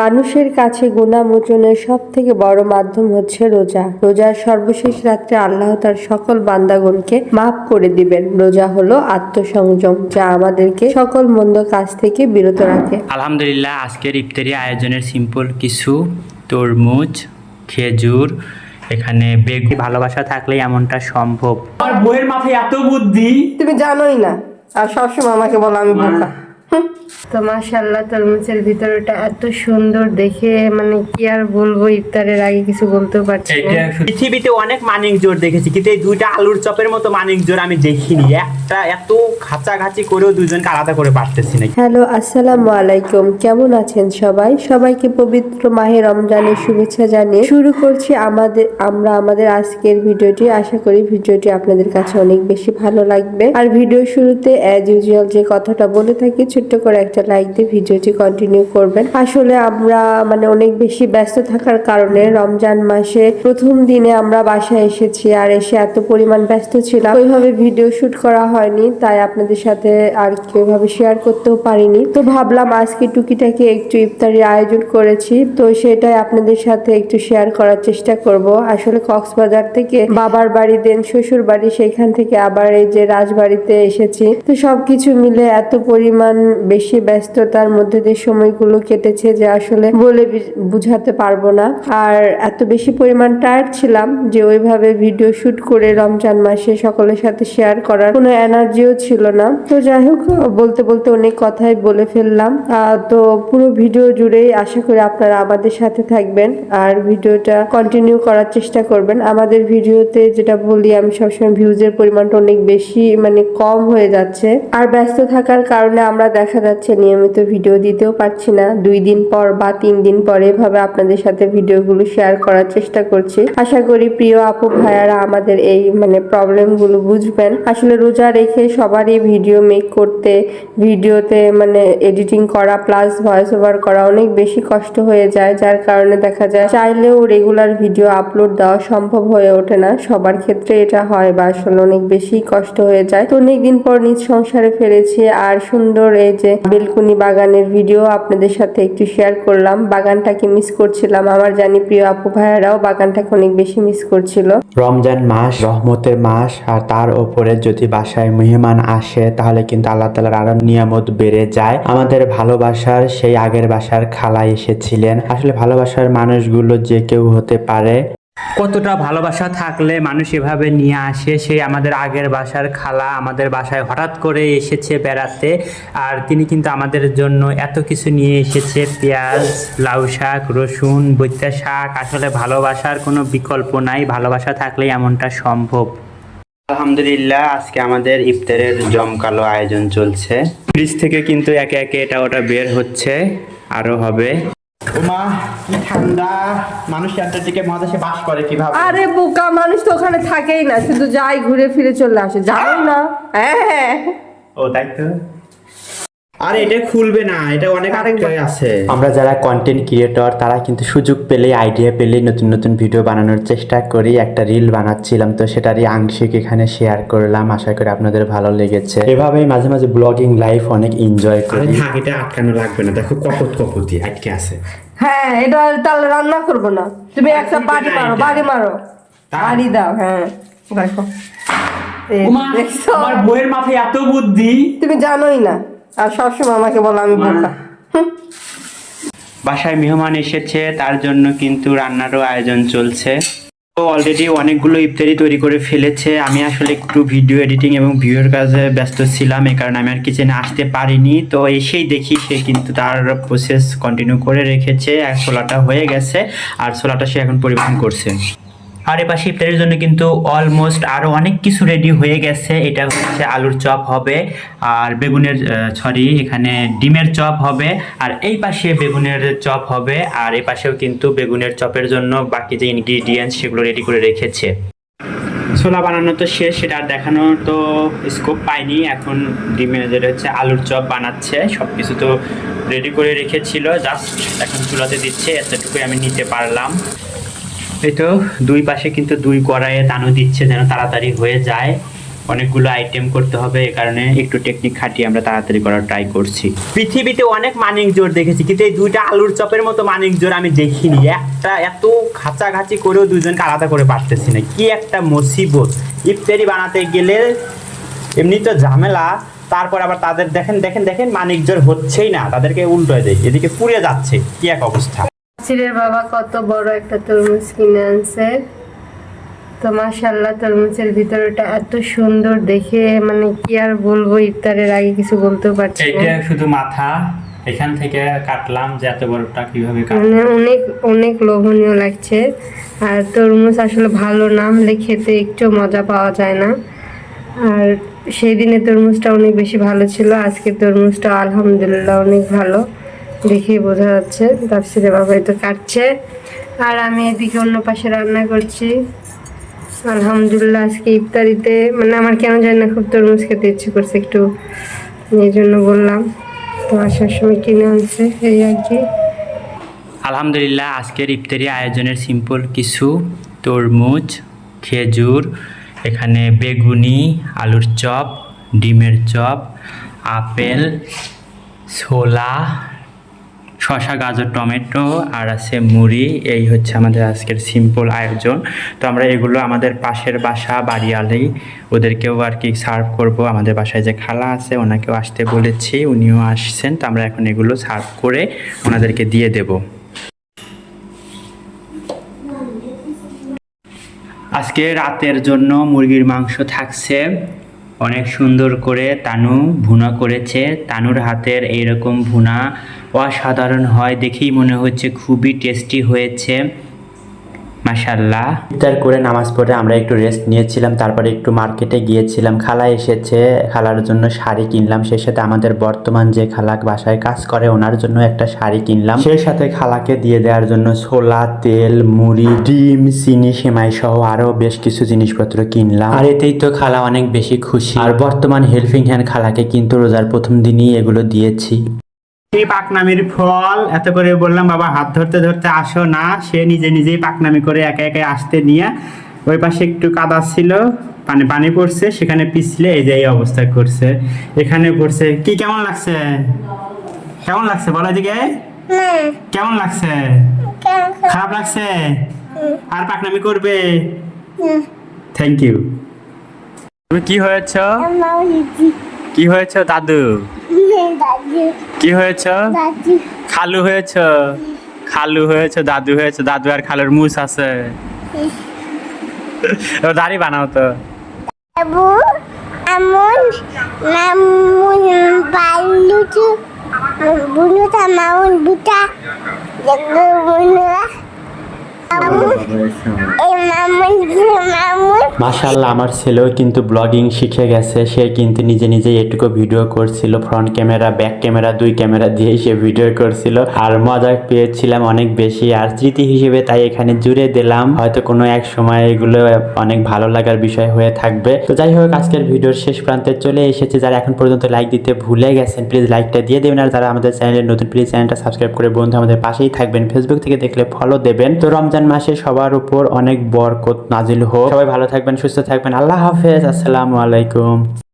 মানুষের কাছে গুণামোচনের সব থেকে বড় মাধ্যম হচ্ছে রোজা। রোজার সর্বশেষ রাত্রে আল্লাহ তার সকল বান্দাগণকে মাফ করে দিবেন। রোজা হলো আত্মসংযম যা আমাদেরকে সকল মন্দ কাজ থেকে বিরত রাখে। আলহামদুলিল্লাহ আজকের ইফতারি আয়োজনের সিম্পল কিছু তরমুজ খেজুর এখানে বেগ ভালোবাসা থাকলেই এমনটা সম্ভব। আর বইয়ের মাথায় এত বুদ্ধি। তুমি জানোই না আর সবসময় আমাকে বলো আমি বোকা। তো মাশাল্লাহ তরমুজের ভিতরটা এত সুন্দর দেখে মানে কি আর বলব ইফতারের আগে কিছু বলতেও পারছি না। পৃথিবীতে অনেক মানিক জোর দেখেছি কিন্তু এই দুইটা আলুর চপের মতো মানিক জোর আমি দেখিনি। একটা এত খাঁচাঘাচি করেও দুজনকে আলাদা করে পারতেছি না হ্যালো আসসালামু আলাইকুম। কেমন আছেন সবাই? সবাইকে পবিত্র মাহে রমজানের শুভেচ্ছা জানিয়ে শুরু করছি আমাদের আমরা আমাদের আজকের ভিডিওটি। আশা করি ভিডিওটি আপনাদের কাছে অনেক বেশি ভালো লাগবে। আর ভিডিও শুরুতে অ্যাজ ইউজুয়াল যে কথাটা বলে থাকি ছোট্ট করে একটা লাইক দিয়ে ভিডিওটি কন্টিনিউ করবেন। আসলে আমরা মানে অনেক বেশি ব্যস্ত থাকার কারণে রমজান মাসে প্রথম দিনে আমরা বাসায় এসেছি আর এসে এত পরিমাণ ব্যস্ত ছিলাম। ওইভাবে ভিডিও শুট করা হয়নি, তাই আপনাদের সাথে আর কি ওইভাবে শেয়ার করতেও পারিনি। তো ভাবলাম আজকে টুকিটাকে একটু ইফতারির আয়োজন করেছি, তো সেটাই আপনাদের সাথে একটু শেয়ার করার চেষ্টা করব। আসলে কক্সবাজার থেকে বাবার বাড়ি দেন শ্বশুর বাড়ি সেখান থেকে আবার এই যে রাজবাড়িতে এসেছি। তো সবকিছু মিলে এত পরিমাণ বেশি ব্যস্ততার মধ্যে দিয়ে সময়গুলো কেটেছে যে আসলে বলে বুঝাতে পারব না। আর এত বেশি পরিমাণ টায়ার্ড ছিলাম যে ওইভাবে ভিডিও শুট করে রমজান মাসে সকলের সাথে শেয়ার করার কোনো এনার্জিও ছিল না। তো যাই হোক, বলতে বলতে অনেক কথাই বলে ফেললাম। তো পুরো ভিডিও জুড়েই আশা করি আপনারা আমাদের সাথে থাকবেন আর ভিডিওটা কন্টিনিউ করার চেষ্টা করবেন। আমাদের ভিডিওতে যেটা বলি, আমি সবসময় ভিউজের পরিমাণটা অনেক বেশি মানে কম হয়ে যাচ্ছে। আর ব্যস্ত থাকার কারণে আমরা দেখা যাচ্ছে, নিয়মিত ভিডিও দিতেও পারছি না। দুই দিন পর বা তিন দিন পর এভাবে আপনাদের সাথে ভিডিওগুলো শেয়ার করার চেষ্টা করছি। আশা করি প্রিয় আপু, ভাইয়ারা আমাদের এই মানে প্রবলেমগুলো বুঝবেন। আসলে রোজা রেখে সবারই ভিডিও মেক করতে, ভিডিওতে মানে এডিটিং করা প্লাস ভয়েস ওভার করা অনেক বেশি কষ্ট হয়ে যায়। যার কারণে দেখা যায়, চাইলেও রেগুলার ভিডিও আপলোড দেওয়া সম্ভব হয়ে ওঠে না। সবার ক্ষেত্রে এটা হয় বা আসলে অনেক বেশি কষ্ট হয়ে যায়। তো অনেকদিন পর নিজ সংসারে ফেলেছি আর সুন্দর এই যে বেলকুনি বাগানের ভিডিও আপনাদের সাথে একটু শেয়ার করলাম। বাগানটাকে মিস করছিলাম আমার জানি প্রিয় আপু ভাইয়ারাও বাগানটাকে অনেক বেশি মিস করছিল। রমজান মাস, রহমতের মাস, আর তার ওপরে যদি বাসায় মেহমান আসে, তাহলে কিন্তু আল্লাহ তালার আরও নিয়ামত বেড়ে যায়। আমাদের ভালোবাসার সেই আগের বাসার খালা এসেছিলেন। আসলে ভালোবাসার মানুষগুলো যে কেউ হতে পারে কতটা ভালোবাসা থাকলে মানুষ এভাবে নিয়ে আসে? সেই আমাদের আগের বাসার খালা আমাদের বাসায় হঠাৎ করে এসেছে বেড়াতে, আর তিনি কিন্তু আমাদের জন্য এত কিছু নিয়ে এসেছে। পেঁয়াজ, লাউ শাক, রসুন বৈত্যা শাক, আসলে ভালোবাসার কোনো বিকল্প নাই। ভালোবাসা থাকলেই এমনটা সম্ভব। আলহামদুলিল্লাহ, আজকে আমাদের ইফতারের জমকালো আয়োজন চলছে। ফ্রিজ থেকে কিন্তু একে একে এটা ওটা বের হচ্ছে, আরও হবে। ওমা কি ঠান্ডা। মানুষ মহাদেশে বাস করে কীভাবে? আরে বোকা মানুষ তো ওখানে থাকেই না শুধু যাই ঘুরে ফিরে চলে আসে জানো না। হ্যাঁ। ও তাই তো? আরে এটা খুলবে না এটা অনেক আরেকবার। আছে। আমরা যারা কন্টেন্ট ক্রিয়েটর তারা কিন্তু সুযোগ পেলেই আইডিয়া পেলেই নতুন নতুন ভিডিও বানানোর চেষ্টা করি। একটা রিল বানাচ্ছিলাম তো সেটারই আংশিক এখানে শেয়ার করলাম। আশা করি আপনাদের ভালো লেগেছে। এভাবেই মাঝে মাঝে ব্লগিং লাইফ অনেক এনজয় করি। এটা আটকানো লাগবে না। দেখো কপত কপতি আটকে আছে। হ্যাঁ এটা তাহলে রান্না করব না। তুমি একটা বাড়ি মারো বাড়ি মারো। বাড়ি দাও হ্যাঁ। দেখো। আমার বইয়ের মাথায় এত বুদ্ধি। তুমি জানোই না। আর সবসময় আমাকে বলো আমি বোকা। বাসায় মেহমান এসেছে তার জন্য কিন্তু রান্নারও আয়োজন চলছে। তো অলরেডি অনেকগুলো ইফতারি তৈরি করে ফেলেছে। আমি আসলে একটু ভিডিও এডিটিং এবং ভিউয়ের কাজে ব্যস্ত ছিলাম এই কারণে আমি আর কিচেনে আসতে পারিনি। তো এসেই দেখি সে কিন্তু তার প্রসেস কন্টিনিউ করে রেখেছে। আর ছোলাটা হয়ে গেছে আর ছোলাটা সে এখন পরিবেশন করছে। আর এপাশে ইফতারের জন্য কিন্তু অলমোস্ট আরও অনেক কিছু রেডি হয়ে গেছে। এটা হচ্ছে আলুর চপ হবে, আর বেগুনের সরি এখানে ডিমের চপ হবে, আর এই পাশে বেগুনের চপ হবে, আর এই পাশেও কিন্তু বেগুনের চপের জন্য বাকি যে ইনগ্রিডিয়েন্টস সেগুলো রেডি করে রেখেছে। ছোলা বানানো তো শেষ, সেটা আর দেখানো তো স্কোপ পাইনি। এখন ডিমে যেটা হচ্ছে আলুর চপ বানাচ্ছে সব কিছু তো রেডি করে রেখেছিল জাস্ট এখন চুলাতে দিচ্ছে, এতটুকুই আমি নিতে পারলাম। এই তো দুই পাশে কিন্তু দুই কড়াইয়ে দানু দিচ্ছে যেন তাড়াতাড়ি হয়ে যায়। অনেকগুলো আইটেম করতে হবে এই কারণে একটু টেকনিক খাটিয়ে আমরা তাড়াতাড়ি করার ট্রাই করছি। পৃথিবীতে অনেক মানিক জোর দেখেছি, কিন্তু এই দুইটা আলুর চপের মতো মানিক জোর আমি দেখিনি। একটা এত খাঁচাঘাচি করেও দুজনকে আলাদা করে পারতেছি না। কি একটা মুসিবত। ইফতারি বানাতে গেলে এমনি তো ঝামেলা, তারপর আবার তাদের দেখেন দেখেন দেখেন মানিক জোর হচ্ছেই না, তাদেরকে উল্টো দেয়, এদিকে পুড়ে যাচ্ছে, কি এক অবস্থা। সিরের বাবা কত বড় একটা তরমুজ কিনে আনছে। তো মাশাল্লাহ তরমুজের ভিতরটা এত সুন্দর দেখে মানে কি আর বলব ইফতারের আগে কিছু বলতেও পারছি না। এটা শুধু মাথা এখান থেকে কাটলাম যে এত বড়টা কীভাবে মানে অনেক অনেক লোভনীয় লাগছে। আর তরমুজ আসলে ভালো না হলে খেতে একটু মজা পাওয়া যায় না। আর সেই দিনে তরমুজটা অনেক বেশি ভালো ছিল আজকে তরমুজটা আলহামদুলিল্লাহ অনেক ভালো। দেখেই বোঝা যাচ্ছে তারপরে বাবা তো কাটছে। আর আমি এদিকে অন্য পাশে রান্না করছি। আলহামদুলিল্লাহ, আজকে ইফতারিতে মানে আমার কেন জানি না, খুব তরমুজ খেতে ইচ্ছে করছে একটু। এই জন্য বললাম, তো আসার সময় কিনে আনছে, এই আর কি। আলহামদুলিল্লাহ, আজকের ইফতারি আয়োজনের সিম্পল কিছু। তরমুজ, খেজুর, এখানে বেগুনি, আলুর চপ, ডিমের চপ, আপেল, ছোলা শশা গাজর, টমেটো আর আছে মুড়ি। এই হচ্ছে আমাদের আজকের সিম্পল আয়োজন। তো আমরা এগুলো আমাদের পাশের বাসা, বাড়িয়ালেই ওদেরকেও আর কি সার্ভ করব। আমাদের বাসায় যে খালা আছে, ওনাকেও আসতে বলেছি, উনিও আসছেন। তো আমরা এখন এগুলো সার্ভ করে ওনাদেরকে দিয়ে দেবো। আজকে রাতের জন্য মুরগির মাংস থাকছে। অনেক সুন্দর করে তানু ভুনা করেছে। তানুর হাতের এইরকম ভুনা অসাধারণ হয়, দেখেই মনে হচ্ছে খুবই টেস্টি হয়েছে। মাসাল্লাহ ইফতার করে নামাজ পড়ে আমরা একটু রেস্ট নিয়েছিলাম, তারপরে একটু মার্কেটে গিয়েছিলাম। খালা এসেছে, খালার জন্য শাড়ি কিনলাম। সেই সাথে আমাদের বর্তমান যে খালা বাসায় কাজ করে, ওনার জন্য একটা শাড়ি কিনলাম। সেই সাথে খালাকে দিয়ে দেওয়ার জন্য ছোলা, তেল, মুড়ি, ডিম, চিনি, সেমাই সহ আরও বেশ কিছু জিনিসপত্র কিনলাম। আর এতেই তো খালা অনেক বেশি খুশি। আর বর্তমান হেল্পিং হ্যান্ড খালাকে কিন্তু রোজার প্রথম দিনই এগুলো দিয়েছি। এই পাকনামির ফল এত করে বললাম বাবা হাত ধরতে ধরতে আসো না। সে নিজে নিজেই পাকনামি করে একা একা আসতে নিয়ে ওই পাশে একটু কাদা ছিল পানি পানি পড়ছে সেখানে পিছলে এই যে এই অবস্থা করছে। এখানে পড়ছে কি কেমন লাগছে? কেমন লাগছে? বলো এদিকে। কেমন লাগছে? খারাপ লাগছে? আর পাকনামি করবে? থ্যাংক ইউ তুমি কি হয়েছ? কি হয়েছ দাদু? কি হয়েছ? খালু হয়েছ? খালু হয়েছ দাদু হয়েছ দাদু আর খালুর মুস আছে। দাড়ি বানাও তো। balu tu, bunuh tak মাশাল্লাহ আমার ছেলেও কিন্তু ব্লগিং শিখে গেছে। সে কিন্তু নিজে নিজে এটুকু ভিডিও করছিল ফ্রন্ট ক্যামেরা ব্যাক ক্যামেরা দুই ক্যামেরা দিয়ে সে ভিডিও করছিল। আর মজা পেয়েছিলাম অনেক বেশি। আর স্মৃতি হিসেবে তাই এখানে জুড়ে দিলাম। হয়তো কোনো এক সময় এগুলো অনেক ভালো লাগার বিষয় হয়ে থাকবে। তো যাই হোক, আজকের ভিডিওর শেষ প্রান্তে চলে এসেছে। যারা এখন পর্যন্ত লাইক দিতে ভুলে গেছেন প্লিজ লাইকটা দিয়ে দেবেন। আর যারা আমাদের চ্যানেলের নতুন প্লিজ চ্যানেলটা সাবস্ক্রাইব করে বন্ধু আমাদের পাশেই থাকবেন। ফেসবুক থেকে দেখলে ফলো দেবেন। তো রমজান মাসে সবার উপর অনেক বরকত নাজিল হোক। সবাই ভালো থাকবেন, সুস্থ থাকবেন। আল্লাহ হাফেজ, আসসালামু আলাইকুম।